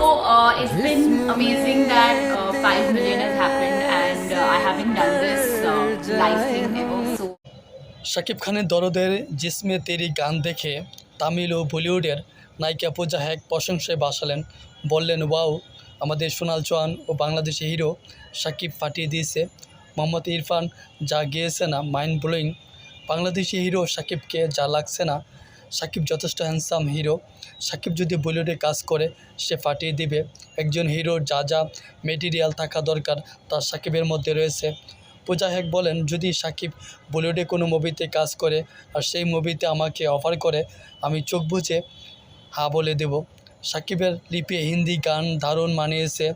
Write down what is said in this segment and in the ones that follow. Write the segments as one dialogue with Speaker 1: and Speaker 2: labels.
Speaker 1: Oh, uh, it's been amazing that uh, 5 million has happened and uh, I haven't done this uh, live thing ever.
Speaker 2: Shakib খানের দরদের জিসমে তেরি গান দেখে তামিল ও বলিউডের নায়িকা পূজা hack প্রশংসায় বাসালেন। বললেন ওয়াও আমাদের সোনাল চৌহান ও বাংলাদেশি হিরো শাকিব ফাটিয়ে দিয়েছে। মোহাম্মদ ইরফান যা গিয়েছে না মাইন্ড ব্লোয়িং বাংলাদেশি হিরো শাকিবকে যা লাগছে না শাকিব যথেষ্ট হ্যান্ডসাম হিরো সাকিব যদি বলিউডে কাজ করে, সে ফাটিয়ে দিবে। একজন হিরোর যা যা মেটেরিয়াল থাকা দরকার, তা সাকিবের মধ্যে রয়েছে। পূজা হেক বলেন, যদি সাকিব বলিউডে কোনো মুভিতে কাজ করে, আর সেই মুভিতে আমাকে অফার করে, আমি চোখ বুঝে হা বলে দেব। সাকিবের লিপি হিন্দি গান দারুণ মানিয়েছে।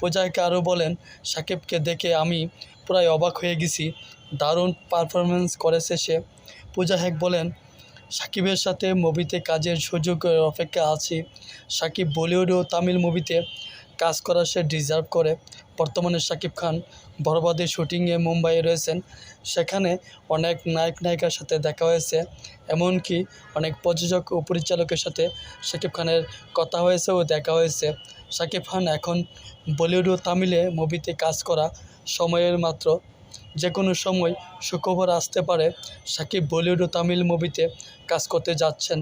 Speaker 2: পূজা হেক আরও বলেন, সাকিবকে দেখে আমি প্রায় অবাক হয়ে গেছি। দারুণ পারফরমেন্স করেছে সে। পূজা হেক বলেন সাকিবের সাথে মুভিতে কাজের সুযোগ অপেক্ষা আছি। সাকিব বলিউড ও তামিল মুভিতে কাজ করা সে ডিজার্ভ করে। বর্তমানে সাকিব খান বরবাদের শুটিংয়ে মুম্বাইয়ে রয়েছেন। সেখানে অনেক নায়ক নায়িকার সাথে দেখা হয়েছে। এমনকি অনেক প্রযোজক ও পরিচালকের সাথে সাকিব খানের কথা হয়েছে ও দেখা হয়েছে। সাকিব খান এখন বলিউড ও তামিলে মুভিতে কাজ করা সময়ের মাত্র যে কোনো সময় সুখবর আসতে পারে। সাকিব বলিউড ও তামিল মুভিতে কাজ করতে যাচ্ছেন।